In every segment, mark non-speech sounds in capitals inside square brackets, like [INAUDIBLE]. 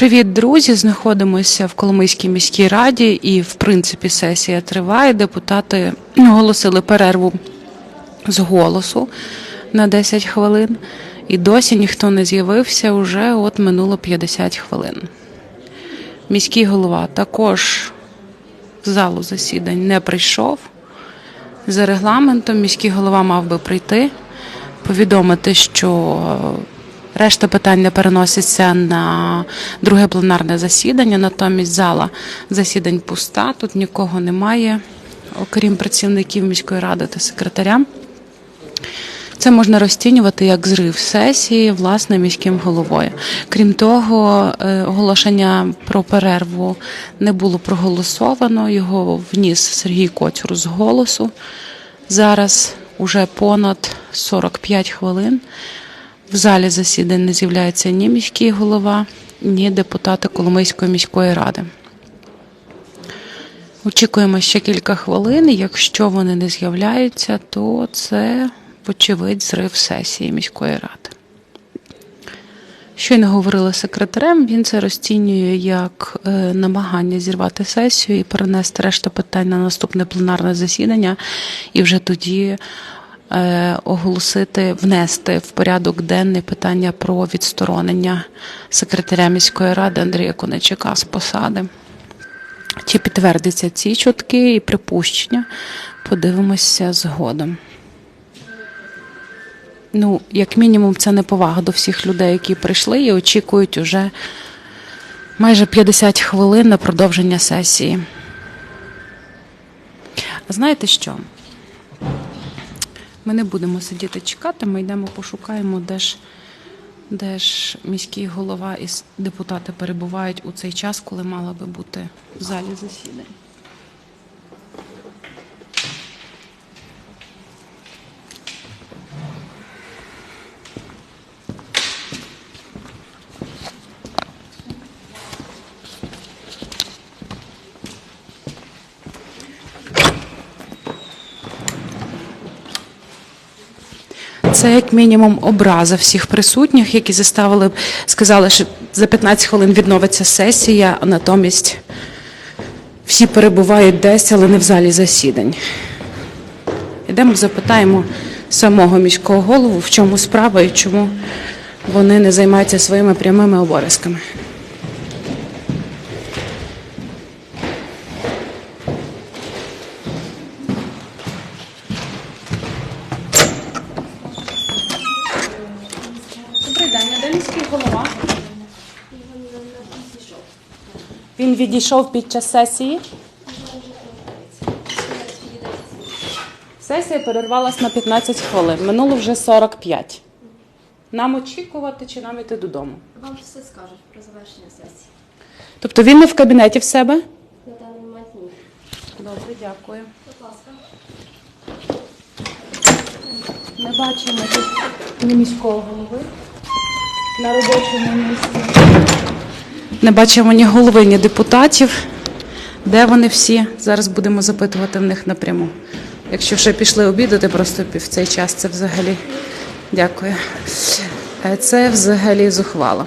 Привіт, друзі! Знаходимося в Коломийській міській раді, і в принципі сесія триває. Депутати оголосили перерву з голосу на 10 хвилин, і досі ніхто не з'явився. Уже от минуло 50 хвилин. Міський голова також в залу засідань не прийшов. За регламентом міський голова мав би прийти, повідомити, що решта питань не переноситься на друге пленарне засідання. Натомість зала засідань пуста, тут нікого немає, окрім працівників міської ради та секретаря. Це можна розцінювати як зрив сесії власне міським головою. Крім того, е, оголошення про перерву не було проголосовано. Його вніс Сергій Коцюр з голосу. Зараз уже понад 45 хвилин. В залі засідань не з'являється ні міський голова, ні депутати Коломийської міської ради. Очікуємо ще кілька хвилин. Якщо вони не з'являються, то це, вочевидь, зрив сесії міської ради. Щойно говорили з секретарем, він це розцінює як е, намагання зірвати сесію і перенести решту питань на наступне пленарне засідання, і вже тоді оголосити, внести в порядок денний питання про відсторонення секретаря міської ради Андрія Конечака з посади. Чи підтвердяться ці чутки і припущення? Подивимося згодом. Ну, як мінімум, це неповага до всіх людей, які прийшли і очікують уже майже 50 хвилин на продовження сесії. Знаєте що? Ми не будемо сидіти чекати, ми йдемо пошукаємо, де ж, де ж міський голова і депутати перебувають у цей час, коли мала би бути в залі засідань. Це як мінімум образа всіх присутніх, які заставили б сказали, що за 15 хвилин відновиться сесія, а натомість всі перебувають десь, але не в залі засідань. Ідемо, запитаємо самого міського голову, в чому справа і чому вони не займаються своїми прямими обов'язками. Він під час сесії. Сесія перервалась на 15 хвилин. Минуло вже 45. Нам очікувати чи нам йти додому? Вам все скажуть про завершення сесії. Тобто він не в кабінеті в себе? На даний момент ні. Добре, дякую. Будь ласка. Не бачимо тут ні міського голови на робочому місці. Не бачимо ні голови, ні депутатів. Де вони всі? Зараз будемо запитувати в них напряму. Якщо вже пішли обідати, просто в цей час це взагалі. Дякую. Е, Це взагалі зухвало.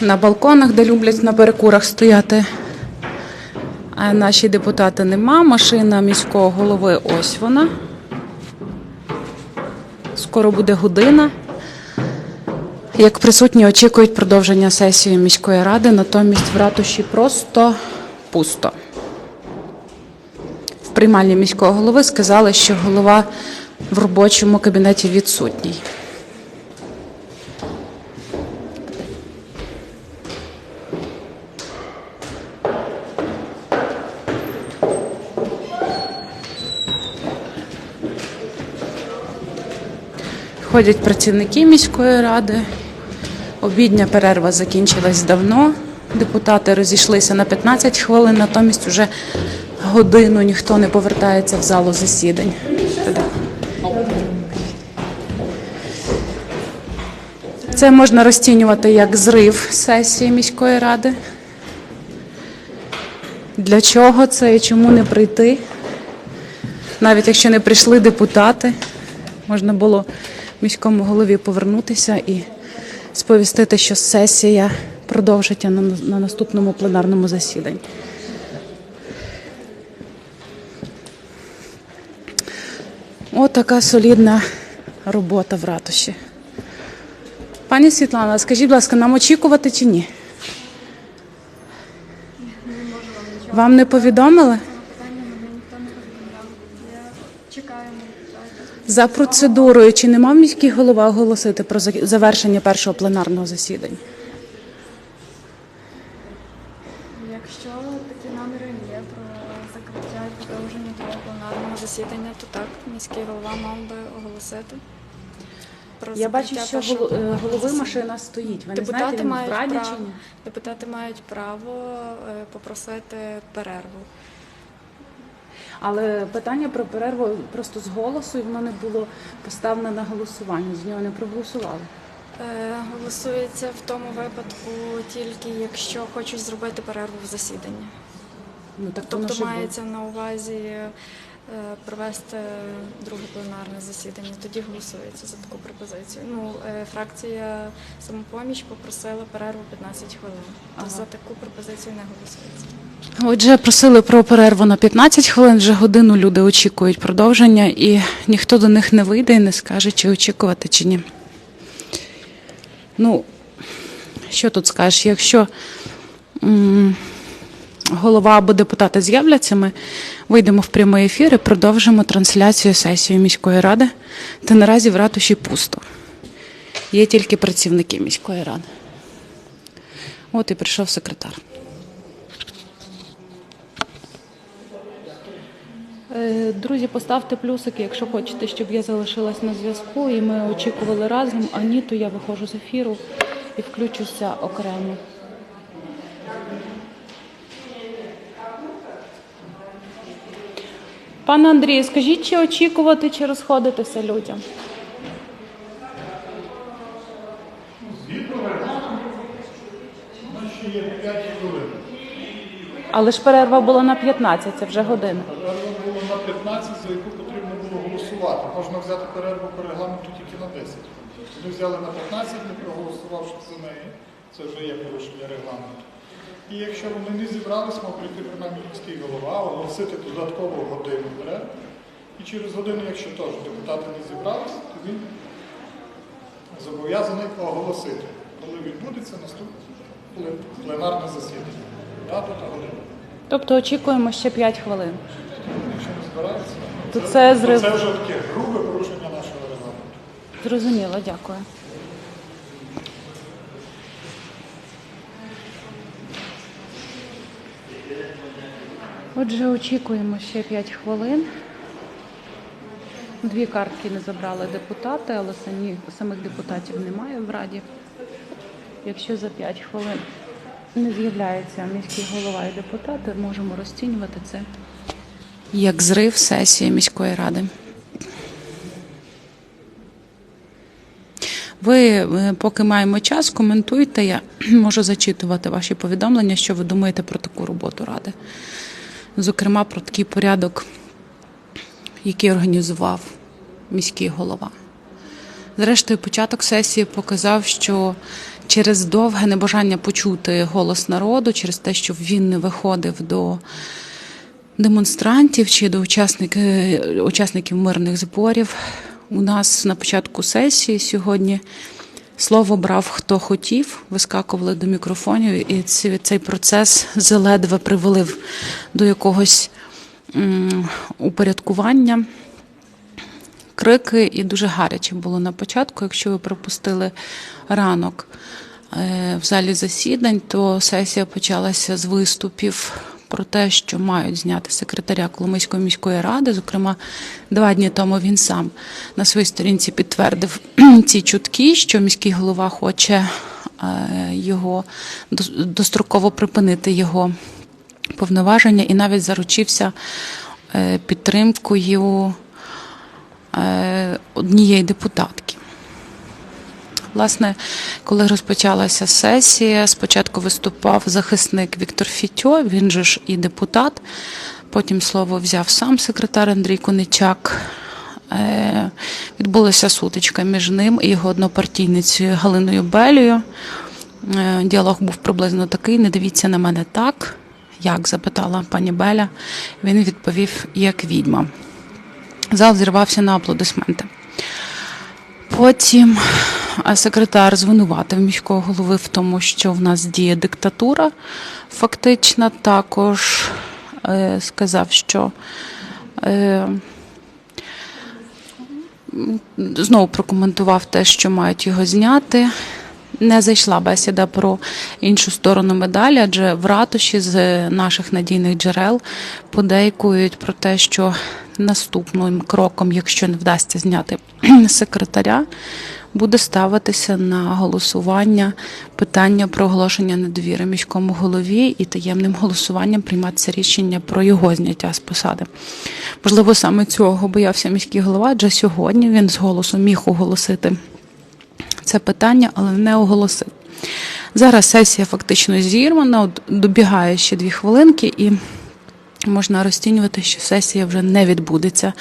На балконах, де люблять на перекурах стояти. А наші депутати нема. Машина міського голови ось вона. Скоро буде година. Як присутні очікують продовження сесії міської ради, натомість в ратуші просто пусто. В приймальні міського голови сказали, що голова в робочому кабінеті відсутній. Ходять працівники міської ради. Обідня перерва закінчилась давно. Депутати розійшлися на 15 хвилин, натомість вже годину ніхто не повертається в залу засідань. Це можна розцінювати як зрив сесії міської ради. Для чого це і чому не прийти? Навіть якщо не прийшли депутати, можна було міському голові повернутися і сповістити, що сесія продовжиться на, на наступному пленарному засіданні. Отака солідна робота в ратуші. Пані Світлана, скажіть, будь ласка, нам очікувати чи ні? Вам не повідомили? Питання мене ніхто не повідомляв. Я чекаю на відповідь. За процедурою, чи не мав міський голова оголосити про завершення першого пленарного засідання? Якщо такі наміри є про закриття і продовження того пленарного засідання, то так, міський голова мав би оголосити. Про Я бачу, що гол- е, голови машина стоїть. Ви не Депутати знаєте, він в Раді право. чи ні? Депутати мають право е, попросити перерву. Але питання про перерву просто з голосу, і воно не було поставлено на голосування. З нього не проголосували. Е, Голосується в тому випадку тільки якщо хочуть зробити перерву в засіданні. Ну так Тобто мається на увазі е, провести друге пленарне засідання. Тоді голосується за таку пропозицію. Ну, е, фракція самопоміч попросила перерву 15 хвилин. То Ага. за таку пропозицію не голосується. Отже, просили про перерву на 15 хвилин. Вже годину люди очікують продовження, і ніхто до них не вийде і не скаже, чи очікувати, чи ні. Ну, що тут скажеш? Якщо м, голова або депутати з'являться, ми вийдемо в прямий ефір і продовжимо трансляцію сесії міської ради. Та наразі в ратуші пусто. Є тільки працівники міської ради. От і прийшов секретар. Друзі, поставте плюсики, якщо хочете, щоб я залишилась на зв'язку, і ми очікували разом. А ні, то я виходжу з ефіру і включуся окремо. Пане Андрію, скажіть, чи очікувати, чи розходитися людям? Ще є 5 хвилин. Але ж перерва була на 15, це вже година. Перерва 15, за яку потрібно було голосувати. Можна взяти перерву по регламенту тільки на 10. Ми взяли на 15, не проголосувавши за неї. Це вже є порушення регламенту. І якщо вони не зібрались, мав прийти принаймні міський голова, оголосити додаткову годину перерву. І через годину, якщо теж депутати не зібрались, то він зобов'язаний оголосити, коли відбудеться наступне пленарне засідання. Дату та годину. Тобто очікуємо ще 5 хвилин. Збирається, То це зрив- це вже таке грубе порушення нашого регламенту. Зрозуміло, дякую. Отже, очікуємо ще 5 хвилин. Дві картки не забрали депутати, але самі, самих депутатів немає в Раді. Якщо за 5 хвилин не з'являється міський голова і депутати, можемо розцінювати це як зрив сесії міської ради. Ви, е, поки маємо час, коментуйте. Я [CLEARS THROAT] можу зачитувати ваші повідомлення, що ви думаєте про таку роботу ради. Зокрема, про такий порядок, який організував міський голова. Зрештою, початок сесії показав, що через довге небажання почути голос народу, через те, що він не виходив до демонстрантів чи до учасників, учасників мирних зборів. У нас на початку сесії сьогодні слово брав хто хотів, вискакували до мікрофонів, і цей процес заледве привелив до якогось упорядкування. Крики і дуже гаряче було на початку. Якщо ви пропустили ранок е, в залі засідань, то сесія почалася з виступів про те, що мають зняти секретаря Коломийської міської ради. Зокрема, два дні тому він сам на своїй сторінці підтвердив [CLEARS THROAT] ці чутки, що міський голова хоче е, його достроково припинити його повноваження і навіть заручився е, підтримкою е, однієї депутатки. Власне, коли розпочалася сесія, спочатку виступав захисник Віктор Фітьо, він же ж і депутат. Потім слово взяв сам секретар Андрій Коничак. Е, Відбулася сутичка між ним і його однопартійницею Галиною Белію. Е, Діалог був приблизно такий: не дивіться на мене так, як запитала пані Беля. Він відповів, як відьма. Зал зірвався на аплодисменти. Потім секретар звинуватив міського голови в тому, що в нас діє диктатура. Фактично, також е, сказав, що е, знову прокоментував те, що мають його зняти. Не зайшла бесіда про іншу сторону медалі, адже в ратуші з наших надійних джерел подейкують про те, що наступним кроком, якщо не вдасться зняти [CLEARS THROAT] секретаря, буде ставитися на голосування питання про оголошення недовіри міському голові і таємним голосуванням прийматися рішення про його зняття з посади. Можливо, саме цього боявся міський голова, адже сьогодні він з голосу міг оголосити це питання, але не оголосив. Зараз сесія фактично зірвана, добігає ще дві хвилинки, і можна розцінювати, що сесія вже не відбудеться.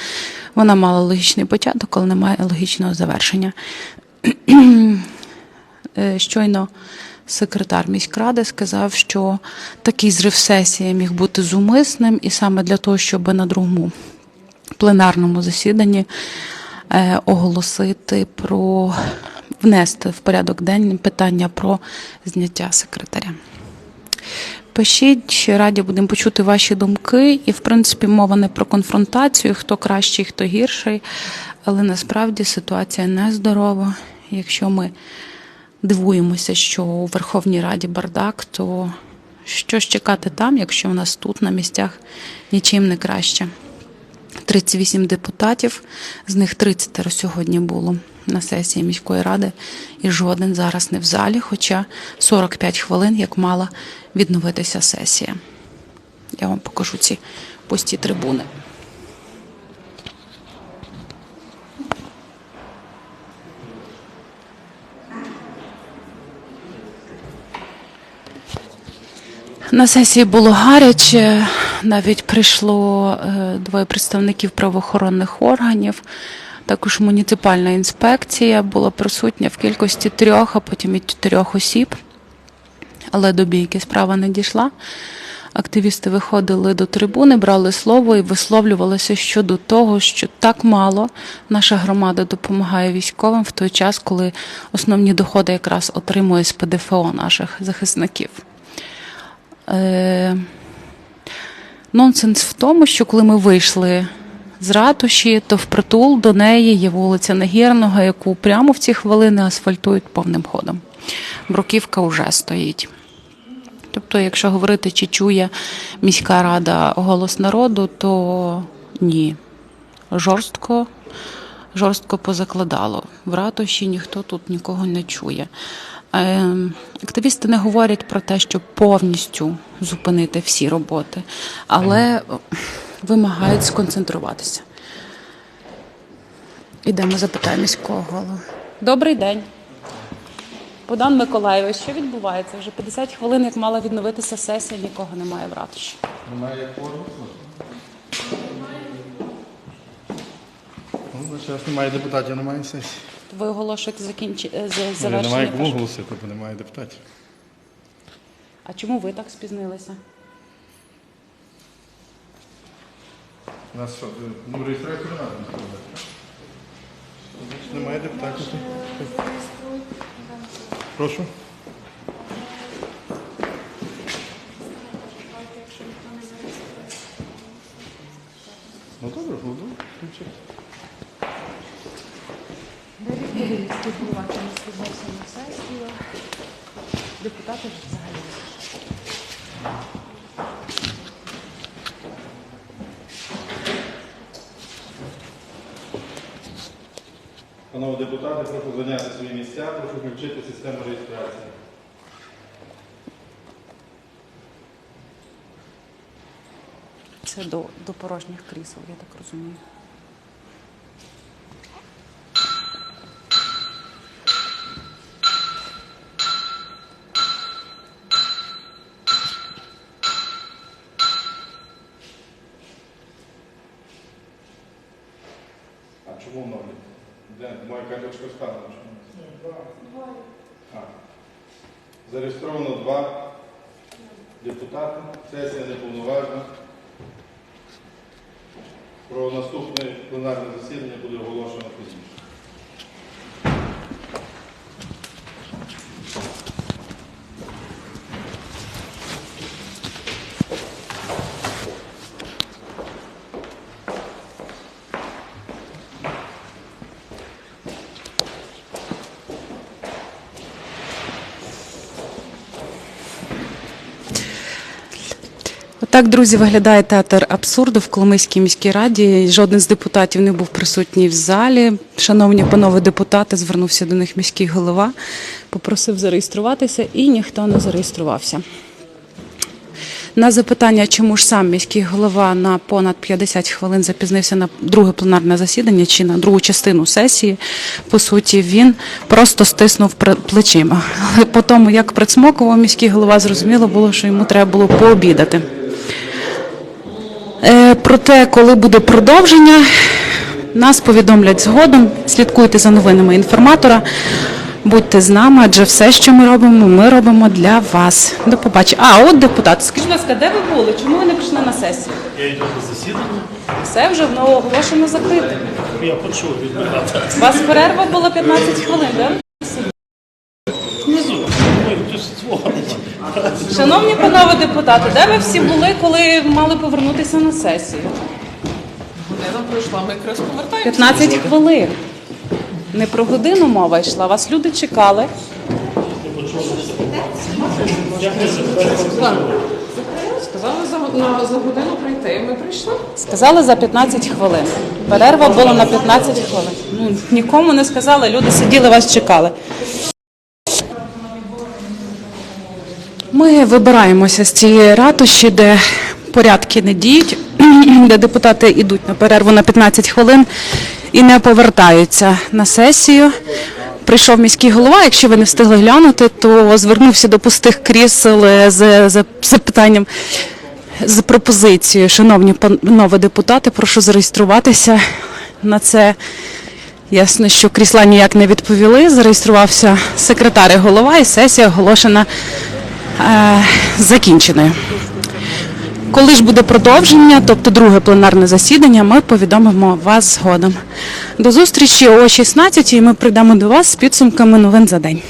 Вона мала логічний початок, але немає логічного завершення. Е, Щойно секретар міськради сказав, що такий зрив сесії міг бути зумисним, і саме для того, щоб на другому пленарному засіданні е, оголосити про внести в порядок денний питання про зняття секретаря. Пишіть, раді будемо почути ваші думки. І, в принципі, мова не про конфронтацію, хто кращий, хто гірший. Але насправді ситуація нездорова. Якщо ми дивуємося, що у Верховній Раді бардак, то що ж чекати там, якщо у нас тут на місцях нічим не краще? 38 депутатів, з них 30 сьогодні було на сесії міської ради, і жоден зараз не в залі, хоча 45 хвилин, як мала відновитися сесія. Я вам покажу ці пусті трибуни. На сесії було гаряче, навіть прийшло е, двоє представників правоохоронних органів. Також муніципальна інспекція була присутня в кількості трьох, а потім і чотирьох осіб. Але до бійки справа не дійшла. Активісти виходили до трибуни, брали слово і висловлювалися щодо того, що так мало наша громада допомагає військовим в той час, коли основні доходи якраз отримує з ПДФО наших захисників. Е, Нонсенс в тому, що коли ми вийшли з ратуші, то впритул до неї є вулиця Нагірного, яку прямо в ці хвилини асфальтують повним ходом. Бруківка вже стоїть. Тобто, якщо говорити, чи чує міська рада голос народу, то ні. Жорстко, жорстко позакладало. В ратуші ніхто тут нікого не чує. Е, Активісти не говорять про те, щоб повністю зупинити всі роботи, але вимагають сконцентруватися. Ідемо запитаємо міського голову. Добрий день. Богдан Миколаєвич, що відбувається? Вже 50 хвилин, як мала відновитися сесія, нікого немає в ратуші. Немає кворуму? Ну, зараз немає депутатів, немає сесії. Ви оголошуєте закінч... завершення? Я. Немає кому голосити, бо немає депутатів. А чому ви так спізнилися? У нас що, е, ну, реєстрацію не треба Немає депутатів. Прошу. Ну добре, ну добре. включіть. спілкувати на сесію. Депутати ж взагалі. Панове депутати, прошу зайняти свої місця, прошу включити систему реєстрації. Це до, до порожніх крісел, я так розумію. А чому Чому ноль? Де моя карточка стала? Зареєстровано два депутати. Сесія неповноважна. Про наступне пленарне засідання буде оголошено пізніше. Отак, друзі, виглядає театр абсурду в Коломийській міській раді. Жоден з депутатів не був присутній в залі. Шановні панове депутати, звернувся до них міський голова, попросив зареєструватися, і ніхто не зареєструвався. На запитання, чому ж сам міський голова на понад 50 хвилин запізнився на друге пленарне засідання чи на другу частину сесії, по суті, він просто стиснув плечима. По тому, як прицмокував міський голова, зрозуміло було, що йому треба було пообідати. Е, Проте, коли буде продовження, нас повідомлять згодом. Слідкуйте за новинами інформатора. Будьте з нами, адже все, що ми робимо, ми робимо для вас. До побачення. А, от депутат. Скажіть, будь ласка, де ви були? Чому ви не прийшли на сесію? Я йду на засідання, Все вже воно оголошено закрите. я почув від вас перерва була 15 хвилин, так? Шановні панове депутати, де ви всі були, коли мали повернутися на сесію? Година пройшла, ми якраз повертаємося. 15 хвилин. Не про годину мова йшла, вас люди чекали. Сказали за, на, за годину прийти, ми прийшли. Сказали за 15 хвилин. Перерва була на 15 хвилин. Ну, нікому не сказали, люди сиділи, вас чекали. Ми вибираємося з цієї ратуші, де порядки не діють, [CLEARS THROAT] де депутати йдуть на перерву на 15 хвилин і не повертаються на сесію. Прийшов міський голова. Якщо ви не встигли глянути, то звернувся до пустих крісел е, з запитанням з пропозицією. Шановні панове депутати, прошу зареєструватися на це. Ясно, що крісла ніяк не відповіли. Зареєструвався секретар і голова, і сесія оголошена закінченою. Коли ж буде продовження, тобто друге пленарне засідання, ми повідомимо вас згодом. До зустрічі о 16 і ми прийдемо до вас з підсумками новин за день.